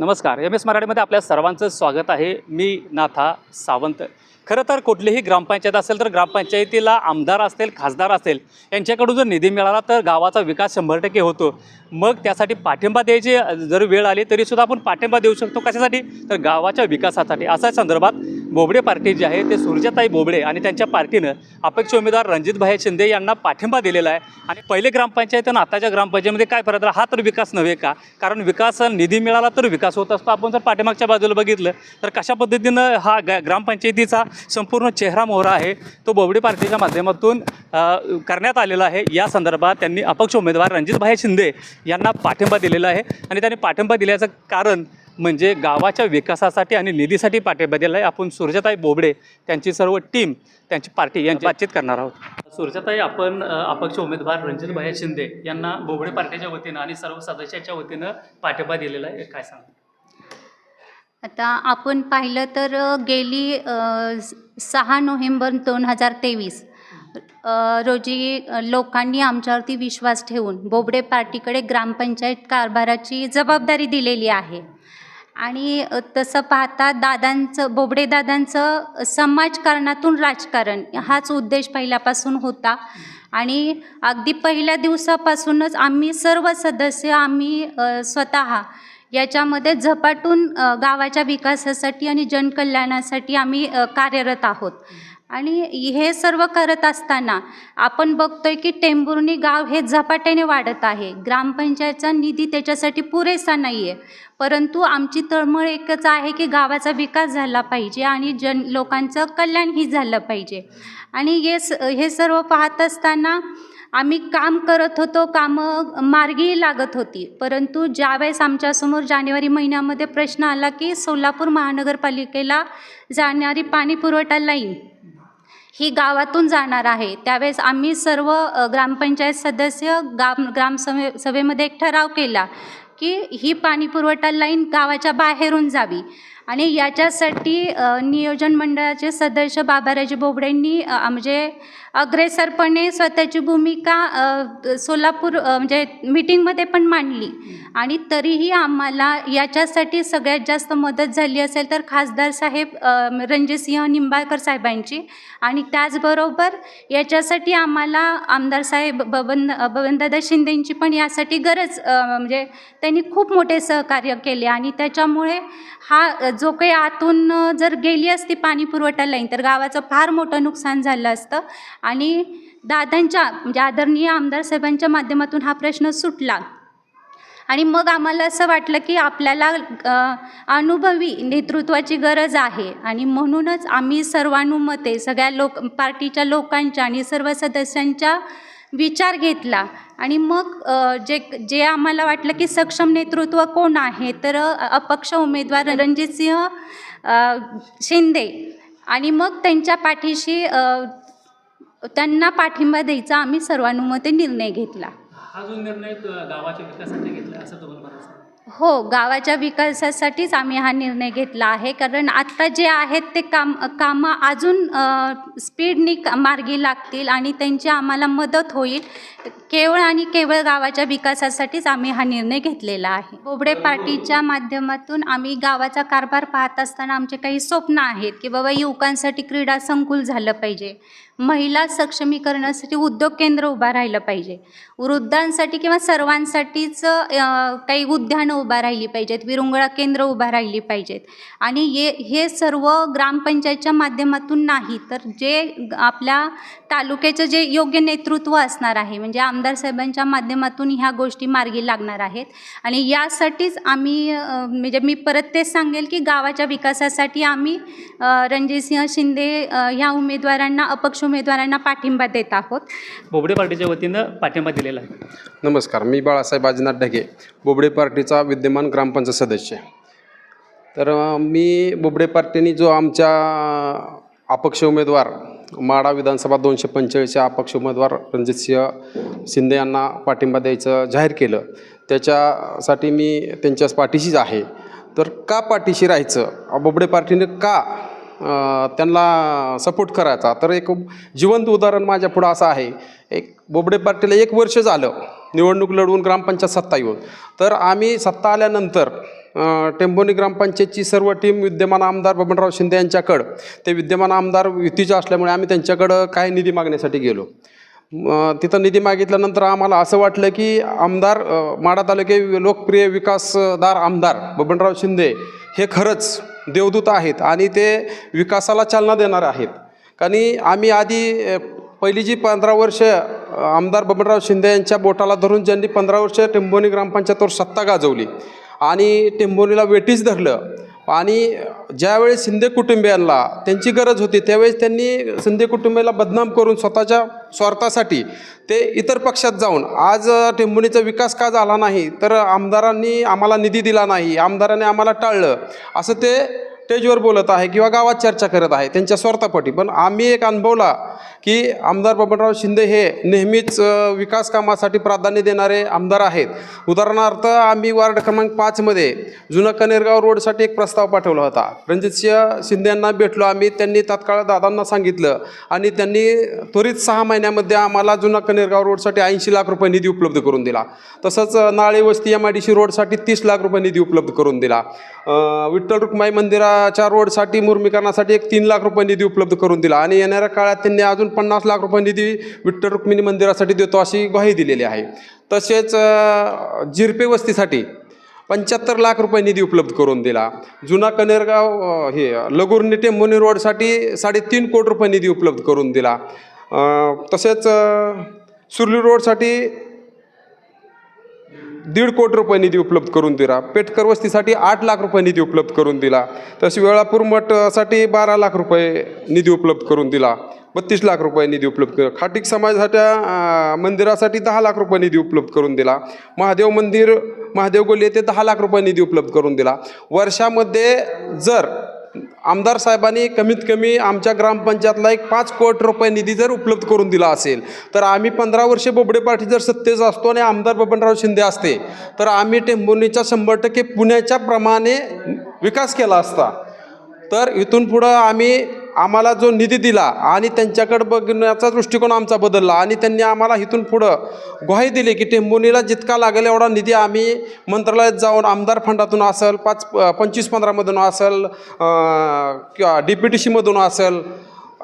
नमस्कार. M S मराठीमध्ये आपल्या सर्वांचं स्वागत आहे. मी नाथा सावंत. खरं तर कुठलीही ग्रामपंचायत असेल तर ग्रामपंचायतीला आमदार असतील खासदार असेल यांच्याकडून जर निधी मिळाला तर गावाचा विकास शंभर टक्के होतो. मग त्यासाठी पाठिंबा द्यायची जर वेळ आली तरीसुद्धा आपण पाठिंबा देऊ शकतो कशासाठी? तर गावाच्या विकासासाठी. अशा संदर्भात बोबडे पार्टी जी आहे ते सुरजाताई बोबडे आणि त्यांच्या पार्टीनं अपेक्ष उमेदवार रणजितभाई शिंदे यांना पाठिंबा दिलेला आहे. आणि पहिले ग्रामपंचायत आणि आताच्या ग्रामपंचायतीमध्ये काय फरक हा तर विकास नव्हे का? कारण विकास निधी मिळाला तर विकास होत असतो. आपण जर पाठीमागच्या बाजूला बघितलं तर कशा पद्धतीनं हा ग ग्रामपंचायतीचा संपूर्ण चेहरा मोहरा आहे. तो बोबडे पार्टीच्या माध्यमातून करण्यात आलेला आहे. या संदर्भात त्यांनी अपक्ष उमेदवार रणजितभाई शिंदे यांना पाठिंबा दिलेला आहे. आणि त्यांनी पाठिंबा दिल्याचं कारण म्हणजे गावाच्या विकासासाठी आणि निधीसाठी पाठिंबा दिला आहे. आपण सुरजाताई बोबडे त्यांची सर्व टीम त्यांची पार्टी यांची बातचीत करणार आहोत. सुरजाताई आपण अपक्ष उमेदवार रणजितभाई शिंदे यांना बोबडे पार्टीच्या वतीनं आणि सर्व सदस्याच्या वतीनं पाठिंबा दिलेला आहे. काय सांगा आता आपण पाहिलं तर गेली सहा नोव्हेंबर दोन हजार तेवीस रोजी लोकांनी आमच्यावरती विश्वास ठेवून बोबडे पार्टीकडे ग्रामपंचायत कारभाराची जबाबदारी दिलेली आहे. आणि तसं पाहता दादांचं बोबडे दादांचं समाजकारणातून राजकारण हाच उद्देश पहिल्यापासून होता. आणि अगदी पहिल्या दिवसापासूनच आम्ही सर्व सदस्य आम्ही स्वतः याच्यामध्ये झपाटून गावाच्या विकासासाठी आणि जनकल्याणासाठी आम्ही कार्यरत आहोत. आणि हे सर्व करत असताना आपण बघतोय की टेंभुर्णी गाव हे झपाट्याने वाढत आहे. ग्रामपंचायतचा निधी त्याच्यासाठी पुरेसा नाही आहे परंतु आमची तळमळ एकच आहे की गावाचा विकास झाला पाहिजे आणि जन लोकांचं कल्याणही झालं पाहिजे. आणि हे स हे सर्व पाहत असताना आम्ही काम करत होतो कामं मार्गी लागत होती. परंतु ज्यावेळेस आमच्यासमोर जानेवारी महिन्यामध्ये प्रश्न आला की सोलापूर महानगरपालिकेला जाणारी पाणीपुरवठा लाईन ही गावातून जाणार आहे त्यावेळेस आम्ही सर्व ग्रामपंचायत सदस्य गाम ग्रामसभे सभेमध्ये एक ठराव केला की ही पाणीपुरवठा लाईन गावाच्या बाहेरून जावी. आणि याच्यासाठी नियोजन मंडळाचे सदस्य बाबाराजे बोबडेंनी म्हणजे अग्रेसरपणे स्वतःची भूमिका सोलापूर म्हणजे मीटिंगमध्ये पण मांडली. आणि तरीही आम्हाला याच्यासाठी सगळ्यात जास्त मदत झाली असेल तर खासदार साहेब रणजितसिंह निंबाळकर साहेबांची. आणि त्याचबरोबर याच्यासाठी आम्हाला आमदार साहेब बबन बबनदादा शिंदेंची पण यासाठी गरज म्हणजे त्यांनी खूप मोठे सहकार्य केले. आणि त्याच्यामुळे हा जो काही आतून जर गेली असती पाणी पुरवठा लाईन तर गावाचं फार मोठं नुकसान झालं असतं. आणि दादांच्या म्हणजे आदरणीय आमदार साहेबांच्या माध्यमातून हा प्रश्न सुटला. आणि मग आम्हाला असं वाटलं की आपल्याला अनुभवी नेतृत्वाची गरज आहे. आणि म्हणूनच आम्ही सर्वानुमते सगळ्या लोक पार्टीच्या लोकांच्या आणि सर्व सदस्यांच्या विचार घेतला. आणि मग जे जे आम्हाला वाटलं की सक्षम नेतृत्व कोण आहे तर अपक्ष उमेदवार रणजितसिंह शिंदे. आणि मग त्यांच्या पाठीशी त्यांना पाठिंबा द्यायचा आम्ही सर्वानुमते निर्णय घेतला. हा जो निर्णय त- गावाच्या विकासासाठी घेतला असं तुम्हाला म्हणायचं आहे? हो गावाच्या विकासासाठीच आम्ही हा निर्णय घेतला आहे कारण आत्ता जे आहेत ते काम कामं अजून स्पीडनी मार्गी लागतील आणि त्यांची आम्हाला मदत होईल. केवळ आणि केवळ गावाच्या विकासासाठीच आम्ही हा निर्णय घेतलेला आहे. बोबडे पार्टीच्या माध्यमातून आम्ही गावाचा कारभार पाहत असताना आमचे काही स्वप्न आहेत की बाबा युवकांसाठी क्रीडा संकुल झालं पाहिजे. महिला सक्षमीकरणासाठी उद्योग केंद्र उभा राहिलं पाहिजे. वृद्धांसाठी किंवा सर्वांसाठीच काही उद्यानं उभा राहिली पाहिजेत विरंगुळा केंद्र उभा राहिली पाहिजेत. आणि ये हे सर्व ग्रामपंचायतच्या माध्यमातून नाही तर जे आपल्या तालुक्याचं जे योग्य नेतृत्व असणार आहे म्हणजे आम आमदार साहेबांच्या माध्यमातून ह्या गोष्टी मार्गी लागणार आहेत. आणि यासाठीच आम्ही म्हणजे मी परत तेच सांगेल की गावाच्या विकासासाठी आम्ही रणजितसिंह शिंदे ह्या उमेदवारांना अपक्ष उमेदवारांना पाठिंबा देत आहोत. बोबडे पार्टीच्या वतीनं पाठिंबा दिलेला आहे. नमस्कार मी बाळासाहेब आजीनाथ ढगे बोबडे पार्टीचा विद्यमान ग्रामपंचायत सदस्य. तर मी बोबडे पार्टीने जो आमच्या अपक्ष उमेदवार माडा विधानसभा दोनशे पंचेचाळीसच्या अपक्ष उमेदवार रणजितसिंह शिंदे यांना पाठिंबा द्यायचं जाहीर केलं. त्याच्यासाठी मी त्यांच्याच पाठीशीच आहे. तर का पाठीशी राहायचं? बोबडे पार्टीने का त्यांना सपोर्ट करायचा? तर एक जिवंत उदाहरण माझ्या पुढं असं आहे. एक बोबडे पार्टीला एक वर्ष झालं. निवडणूक लढवून ग्रामपंचायत सत्ता येऊन. तर आम्ही सत्ता आल्यानंतर अ, ग्रामपंचायतची सर्व टीम विद्यमान आमदार बबनराव शिंदे यांच्याकडं ते विद्यमान आमदार युतीचे असल्यामुळे आम्ही त्यांच्याकडं काही निधी मागण्यासाठी गेलो. तिथं निधी मागितल्यानंतर आम्हाला असं वाटलं की आमदार अ, माढा तालुके लोकप्रिय विकासदार आमदार बबनराव शिंदे हे खरंच देवदूत आहेत आणि ते विकासाला चालना देणार आहेत. कारण आम्ही आधी पहिली जी पंधरा वर्ष आमदार बबनराव शिंदे यांच्या बोटाला धरून ज्यांनी पंधरा वर्ष टेंभोनी ग्रामपंचायतवर सत्ता गाजवली आणि टिंबोलीला वेटीस धरलं. आणि ज्यावेळेस शिंदे कुटुंबियांना त्यांची गरज होती त्यावेळेस त्यांनी शिंदे कुटुंबियाला बदनाम करून स्वतःच्या स्वार्थासाठी ते इतर पक्षात जाऊन आज टेंभुणीचा विकास का झाला नाही? तर आमदारांनी आम्हाला निधी दिला नाही आमदारांनी आम्हाला टाळलं. असं ते स्टेजवर बोलत आहे किंवा गावात चर्चा करत आहे त्यांच्या स्वार्थापोटी. पण आम्ही एक अनुभवला की आमदार बबनराव शिंदे हे नेहमीच विकास कामासाठी प्राधान्य देणारे आमदार आहेत. उदाहरणार्थ आम्ही वार्ड क्रमांक पाचमध्ये जुनं कनेरगाव रोडसाठी एक प्रस्ताव पाठवला होता. रणजितसिंह शिंदे यांना भेटलो आम्ही त्यांनी तात्काळ दादांना सांगितलं आणि त्यांनी त्वरित सहा महिन्यामध्ये आम्हाला जुना कनेरगाव रोडसाठी ऐंशी लाख रुपये निधी उपलब्ध करून दिला. तसंच नाळे वस्ती एम आय डी सी रोडसाठी तीस लाख रुपये निधी उपलब्ध करून दिला. विठ्ठल रुक्माई मंदिरा त्याच्या रोडसाठी मुर्मीकरणासाठी एक तीन लाख रुपये निधी उपलब्ध करून दिला. आणि येणाऱ्या काळात त्यांनी अजून पन्नास लाख रुपये निधी विठ्ठल रुक्मिणी मंदिरासाठी देतो अशी ग्वाही दिलेली आहे. तसेच जिरपे वस्तीसाठी पंच्याहत्तर लाख रुपये निधी उपलब्ध करून दिला. जुना कनेरगाव हे लगुर्णी टेंभोनी रोडसाठी साडेतीन कोटी रुपये निधी उपलब्ध करून दिला. तसेच सुरली सुर्ली रोडसाठी दीड कोटी रुपये निधी उपलब्ध करून दिला. पेटकर वस्तीसाठी आठ लाख रुपये निधी उपलब्ध करून दिला. तसे वेळापूर मठसाठी बारा लाख रुपये निधी उपलब्ध करून दिला. बत्तीस लाख रुपये निधी उपलब्ध केला खाटिक समाजाच्या मंदिरासाठी दहा लाख रुपये निधी उपलब्ध करून दिला. महादेव मंदिर महादेव गोली येथे दहा लाख रुपये निधी उपलब्ध करून दिला. वर्षामध्ये जर आमदार साहेबांनी कमीत कमी आमच्या ग्रामपंचायतला एक पाच कोटी रुपये निधी जर उपलब्ध करून दिला असेल तर आम्ही पंधरा वर्षे बोबडे पार्टी जर सत्तेचा असतो आणि आमदार बबनराव शिंदे असते तर आम्ही टेंभुर्णीच्या शंभर टक्के पुण्याच्या प्रमाणे विकास केला असता. तर इथून पुढं आम्ही आम्हाला जो निधी दिला आणि त्यांच्याकडे बघण्याचा दृष्टिकोन आमचा बदलला आणि त्यांनी आम्हाला इथून पुढं ग्वाही दिली की टेंबोनीला जितका लागेल एवढा निधी आम्ही मंत्रालयात जाऊन आमदार फंडातून असेल पाच पंचवीस पंधरामधून असेल किंवा डी पी टी सीमधून असेल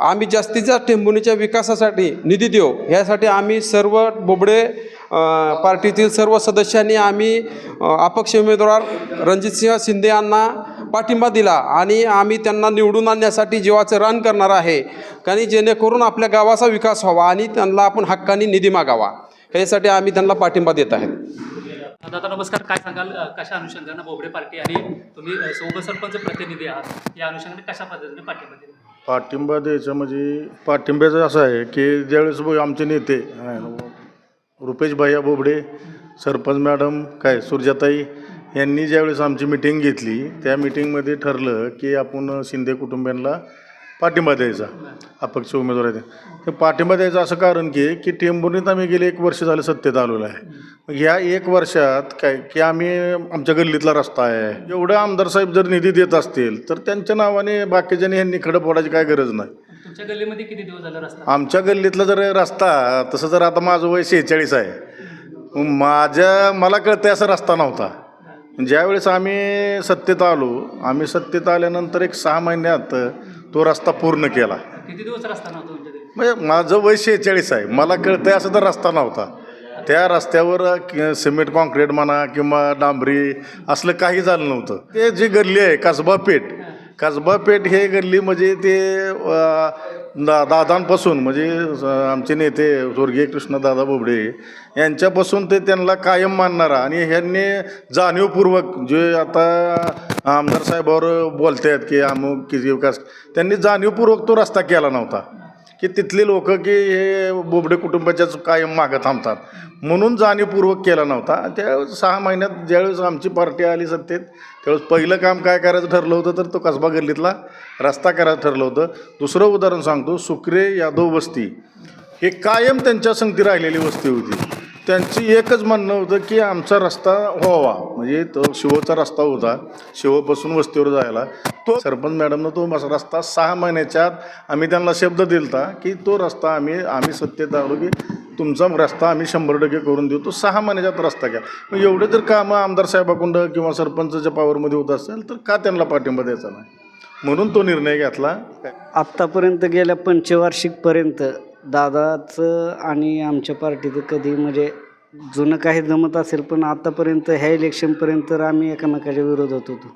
आम्ही जास्तीत जास्त टेंभुर्णीच्या विकासासाठी निधी देऊ. ह्यासाठी आम्ही सर्व बोबडे पार्टीतील सर्व सदस्यांनी आम्ही अपक्ष उमेदवार रणजितसिंह शिंदे यांना पाठिंबा दिला आणि आम्ही त्यांना निवडून आणण्यासाठी जीवाचं रान करणार आहे. कारण जेणेकरून आपल्या गावाचा विकास व्हावा आणि त्यांना आपण हक्काने निधी मागावा. ह्यासाठी आम्ही त्यांना पाठिंबा देत आहेत. दादा नमस्कार. काय सांगाल? कशा अनुषंगानं बोबडे पार्टी आणि तुम्ही अ, उपसरपंच प्रतिनिधी आहात या अनुषंगाने कशा पद्धतीने पाठिंबा दिला? पाठिंबा द्यायचा म्हणजे पाठिंब्याचं असं आहे की ज्यावेळेस आमचे नेते रुपेश भैया बोबडे सरपंच मॅडम काय सुरजाताई यांनी ज्यावेळेस आमची मिटिंग घेतली त्या मिटिंगमध्ये ठरलं की आपण शिंदे कुटुंबियांना पाठिंबा द्यायचा. अपक्ष उमेदवार आहे ते पाठिंबा द्यायचं असं कारण की की टेंभुर्णीत आम्ही गेले एक वर्ष झालं सत्तेत आलेलो आहे. मग ह्या एक वर्षात काय की आम्ही आमच्या गल्लीतला रस्ता आहे. एवढं आमदार साहेब जर निधी देत असतील तर त्यांच्या नावाने बाकीच्यांनी ह्यांनी खडं फोडायची काय गरज नाही. तुमच्या गल्लीमध्ये किती दिवस झाला रस्ता? आमच्या गल्लीतला जर रस्ता तसं जर आता माझं वय शेहेचाळीस आहे. माझ्या मला कळतं असा रस्ता नव्हता. ज्यावेळेस आम्ही सत्तेत आलो आम्ही सत्तेत आल्यानंतर एक सहा महिन्यात तो रस्ता पूर्ण केला. किती दिवस रस्ता नव्हता तुमच्या म्हणजे माझं वय शेहेचाळीस आहे. मला कळतंय असं तर रस्ता नव्हता. त्या रस्त्यावर क- सिमेंट कॉन्क्रीट म्हणा किंवा डांबरी असलं काही झालं नव्हतं. ते जी गल्ली आहे कसबा पेठ कसबा पेठ हे गल्ली म्हणजे ते दा दादांपासून म्हणजे आमचे नेते स्वर्गीय कृष्णदादा बोबडे यांच्यापासून ते त्यांना कायम मानणारा आणि ह्यांनी जाणीवपूर्वक जे आता आमदार साहेबावर बोलत आहेत की अमुक किती विकास त्यांनी जाणीवपूर्वक तो रस्ता केला नव्हता. की तिथले लोक की हे बोबडे कुटुंबाच्याच कायम मागं थांबतात. म्हणून जाणीवपूर्वक केला नव्हता. त्या सहा महिन्यात ज्यावेळेस आमची पार्टी आली सत्तेत त्यावेळेस पहिलं काम काय करायचं ठरलं होतं तर तो कसबा गल्लीतला रस्ता करायचं ठरलं होतं. दुसरं उदाहरण सांगतो सुक्रे यादव वस्ती. हे कायम त्यांच्या संगती राहिलेली वस्ती होती. त्यांची एकच म्हणणं होतं की आमचा रस्ता व्हावा. म्हणजे तो शिवचा रस्ता होता. शिवपासून वस्तीवर जायला. तो सरपंच मॅडमनं तो मस- रस्ता सहा महिन्याच्या आम्ही त्यांना शब्द दिलता की तो रस्ता आम्ही आम्ही सत्तेत आलो की तुमचा रस्ता आम्ही शंभर टक्के करून देऊ. तो सहा महिन्याच्यात रस्ता घ्या मग एवढे जर कामं आमदार साहेबाकुंड किंवा सरपंचच्या पावरमध्ये होत असेल तर का त्यांना पाठिंबा द्यायचा नाही? म्हणून तो निर्णय घेतला. आत्तापर्यंत गेल्या पंचवार्षिकपर्यंत दादाचं आणि आमच्या पार्टीचं कधी म्हणजे जुनं काही जमत असेल पण आत्तापर्यंत ह्या इलेक्शनपर्यंत तर आम्ही एकमेकाच्या विरोधात होतो.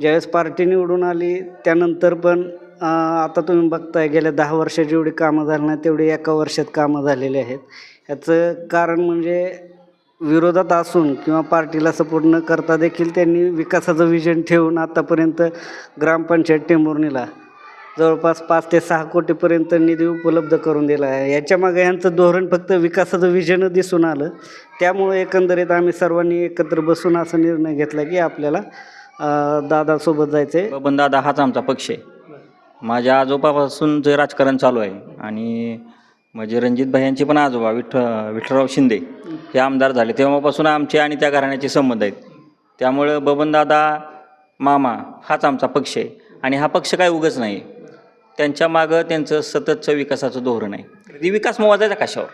ज्यावेळेस पार्टी निवडून आली त्यानंतर पण आता तुम्ही बघताय गेल्या दहा वर्षात जेवढी कामं झाली नाही तेवढी एका वर्षात कामं झालेली आहेत. ह्याचं कारण म्हणजे विरोधात असून किंवा पार्टीला सपोर्ट न करता देखील त्यांनी विकासाचं विजन ठेवून आत्तापर्यंत ग्रामपंचायत टेंभुर्णीला जवळपास पाच ते सहा कोटीपर्यंत निधी उपलब्ध करून दिला आहे. याच्यामागे यांचं धोरण फक्त विकासाचं विजन दिसून आलं. त्यामुळे एकंदरीत आम्ही सर्वांनी एकत्र बसून असा निर्णय घेतला की आपल्याला दादासोबत जायचं आहे बबन दादा हाच आमचा पक्ष आहे. माझ्या आजोबापासून जे राजकारण चालू आहे आणि म्हणजे रणजित भाई यांचे पण आजोबा विठ्ठ विठ्ठलराव शिंदे हे आमदार झाले तेव्हापासून आमचे आणि त्या घराण्याचे संबंध आहेत. त्यामुळं बबनदादा मामा हाच आमचा पक्ष आहे. आणि हा पक्ष काय उगच नाही त्यांच्या मागं त्यांचं सततचं विकासाचं धोरण आहे. ती विकास मोजायचा कशावर?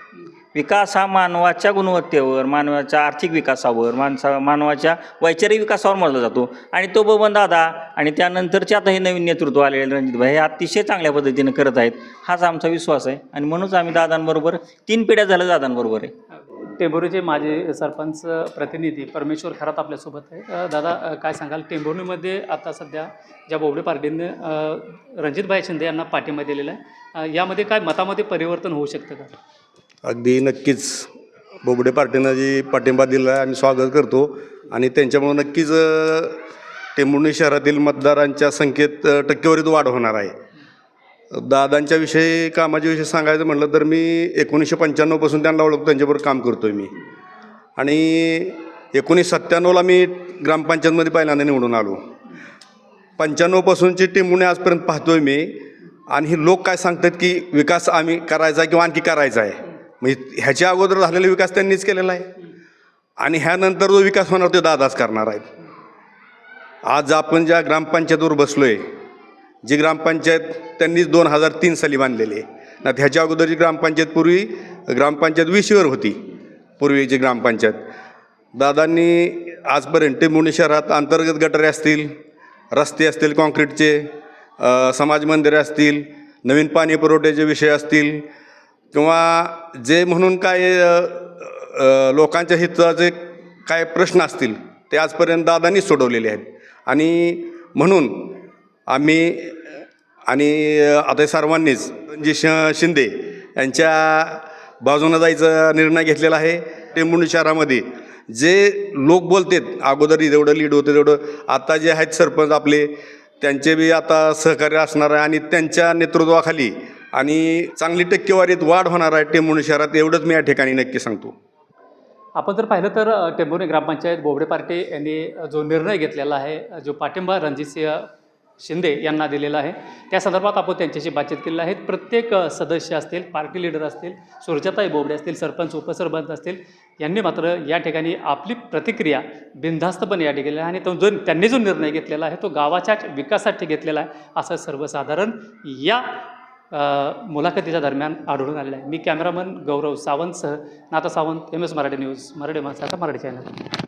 विकास हा मानवाच्या गुणवत्तेवर मानवाच्या आर्थिक विकासावर माणसा मानवाच्या वैचारिक विकासावर मोजला जातो. आणि तो बबन दादा आणि त्यानंतरचे आता हे नवीन नेतृत्व आलेले रणजितभाई हे अतिशय चांगल्या पद्धतीने करत आहेत. हाच आमचा विश्वास आहे. आणि म्हणूनच आम्ही दादांबरोबर तीन पिढ्या झाल्या दादांबरोबर आहे. टेंभोरीचे माझे सरपंच प्रतिनिधी परमेश्वर खरात आपल्यासोबत आहे. दादा काय सांगाल? टेंभोरीमध्ये आता सध्या ज्या बोबडे पार्टीने रणजितभाई शिंदे यांना पाठिंबा दिलेला आहे यामध्ये काय मतामध्ये परिवर्तन होऊ शकतं का? अगदी नक्कीच. बोबडे पार्टीनं जी पाठिंबा दिला आहे आम्ही स्वागत करतो. आणि त्यांच्यामुळं नक्कीच टेंभुर्णी शहरातील मतदारांच्या संख्येत टक्केवारीत वाढ होणार आहे. दादांच्या विषयी कामाच्या विषयी सांगायचं म्हटलं तर मी एकोणीसशे पंच्याण्णवपासून त्यांना ओळखतो त्यांच्याबरोबर काम करतो आहे मी. आणि एकोणीस सत्त्याण्णवला मी ग्रामपंचायतमध्ये पहिल्यांदा निवडून आलो. पंच्याण्णवपासूनची टिंबुणे आजपर्यंत पाहतो आहे मी. आणि हे लोक काय सांगतात की विकास आम्ही करायचा आहे किंवा आणखी करायचा आहे. म्हणजे ह्याच्या अगोदर झालेला विकास त्यांनीच केलेला आहे. आणि ह्यानंतर जो विकास होणार तो दादाच करणार आहेत. आज आपण ज्या ग्रामपंचायतीवर बसलो आहे जी ग्रामपंचायत त्यांनीच दोन हजार तीन साली बांधलेली आहे. ना ह्याच्या अगोदरची ग्रामपंचायत पूर्वी ग्रामपंचायत विशीवर होती पूर्वीची ग्रामपंचायत. दादांनी आजपर्यंत टेंभुर्णी शहरात अंतर्गत गटारे असतील रस्ते असतील कॉन्क्रीटचे समाज मंदिरे असतील नवीन पाणी पुरवठ्याचे विषय असतील किंवा जे म्हणून काय लोकांच्या हिताचे काय प्रश्न असतील ते आजपर्यंत दादांनीच सोडवलेले आहेत. आणि म्हणून आम्ही आणि आता सर्वांनीच रणजित श शिंदे यांच्या बाजूनं जायचा निर्णय घेतलेला आहे. टेंभुर्णी शहरामध्ये जे लोक बोलतात अगोदर जेवढं लीड होते तेवढं आता जे आहेत सरपंच आपले त्यांचे बी आता सहकार्य असणार आहे आणि त्यांच्या नेतृत्वाखाली आणि चांगली टक्केवारीत वाढ होणार आहे टेंभुर्णी शहरात एवढंच मी या ठिकाणी नक्की सांगतो. आपण जर पाहिलं तर टेंबुर्णी ग्रामपंचायत बोबडे पार्टी यांनी जो निर्णय घेतलेला आहे जो पाठिंबा रणजितसिंह शिंदे यांना दिलेला आहे. त्या संदर्भात आपण त्यांच्याशी बातचीत केलेली आहे. प्रत्येक सदस्य असतील पार्टी लीडर असतील सुरजाताई बोबडे असतील सरपंच उपसरपंच असतील यांनी मात्र या ठिकाणी आपली प्रतिक्रिया बिनधास्तपणे या ठिकाणी आणि तो जो त्यांनी जो निर्णय घेतलेला आहे तो गावाच्याच विकासासाठी घेतलेला आहे असं सर्वसाधारण या मुलाखतीच्या दरम्यान आढळून आलेलं आहे. मी cameraman Gaurav सावंतसह Nata Sawant M S Marathi news Marathi माणसाचा मराठी चॅनल.